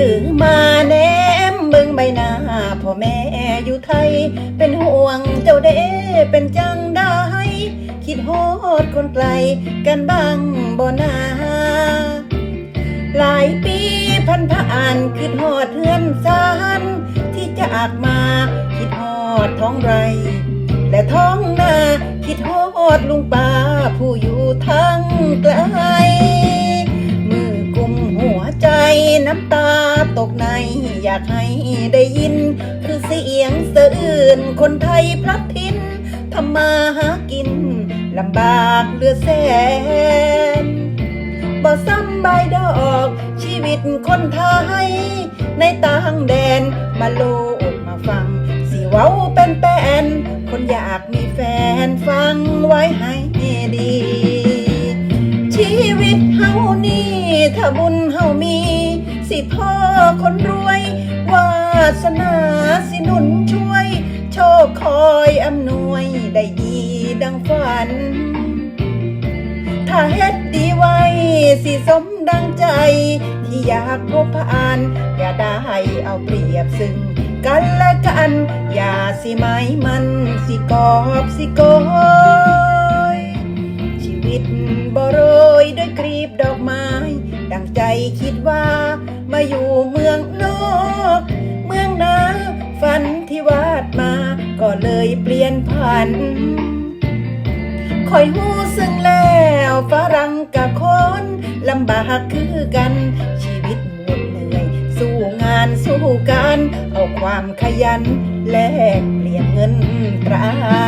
ถือมาแนมเบิ่งใบหน้าพ่อแม่อยู่ไทย เป็นห่วงเจ้าเด้เป็นจังได้คิดโหดคนไกลกันบ้างบ่นาหลายปีพันผ่านคิดหอดเฮือนซานที่จากมาคิดหอดท้องไร และท้องนาคิดหอดลุงป้าผู้อยู่ทางไกล น้ำตาตกใน อยากให้ได้ยิน คือเสียงสะอื่น คนไทยพลัดทิ้นทำมาหากินลำบากเลือแสนบ่ซ้ำใบดอกชีวิตคนไทย ในต่างแดนมาโลดมาฟัง สิเว้าเป็นแปนคนอยากมีแฟนฟังไว้ให้ดี ชีวิตเฮานี่ถ้าบุญเฮามี สิพ่อคนรวย วาสนาสิหนุนช่วย โชคคอยอำนวยได้ดีดังฝัน ถ้าเฮ็ดดีไว้สิสมดังใจ ที่อยากพบผ่าน อย่าได้เอาเปรียบซึ่งกันและกัน อย่าสิไม้มันสิกอบสิโกยชีวิตบ่โรยด้วยกรีบดอกไม้ ดังใจคิดว่า มาอยู่เมืองนอก เมืองนาฝันที่วาดมา ก็เลยเปลี่ยนผันคอยหูซึ่งแล้วฝรั่งกับคนลำบากคือกัน ชีวิตเหน็ดเหนื่อย สู้งานสู้การ เอาความขยัน แลกเปลี่ยนเงินตรา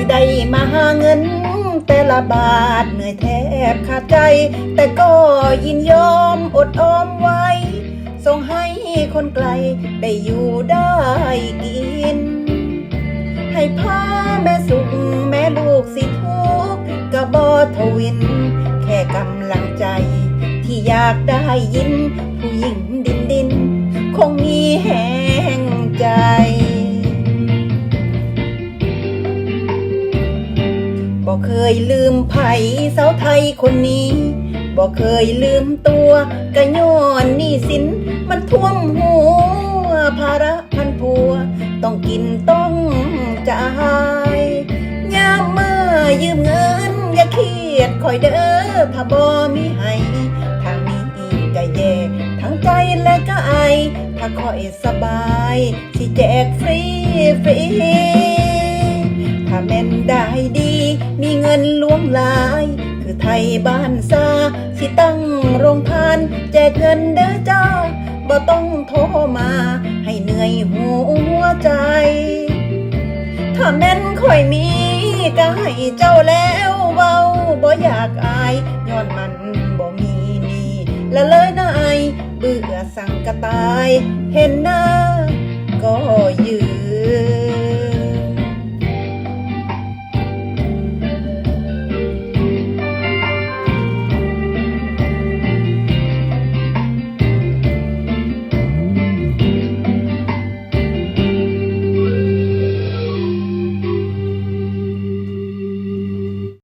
สิได้มาหาเงิน แต่ละบาทเหนื่อยแทบขาดใจ แต่ก็ยินยอมอดออมไว้ ส่งให้คนไกลได้อยู่ได้กิน ให้พ่อแม่สุขแม่ลูกสิทุกข์กะบอทวิน แค่กำลังใจ ที่อยากได้ยิน ผู้หญิงดินดิน คงมีแห ยลืมไผ่สาวไทยคนนี้ บ่เคยลืมตัวกะย้อนนี่สิน มันท่วมหัวภาระพันผัว ต้องกินต้องจ่ายยามมายืมเงิน อย่าเครียดคอยเด้อถ้าบ่มีให้ทางนี้ก็แย่ทั้งใจและกายถ้าคอยสบายสิแจกฟรีฟรีถ้าแม่นได้ดี มีเงินหลวงหลาย คือไทยบ้านซาสิตั้งโรงทานแจกเงินเด้อจ้าบ่ต้องโทรมา ให้เหนื่อยหัวใจ ถ้าแม่นค่อยมีก็ให้เจ้าแล้วเว้าบ่อยากอายย้อนมันบ่มีนี่ละเลยนายเบื่อสั่งกระตาย เห็นหน้าก็ยื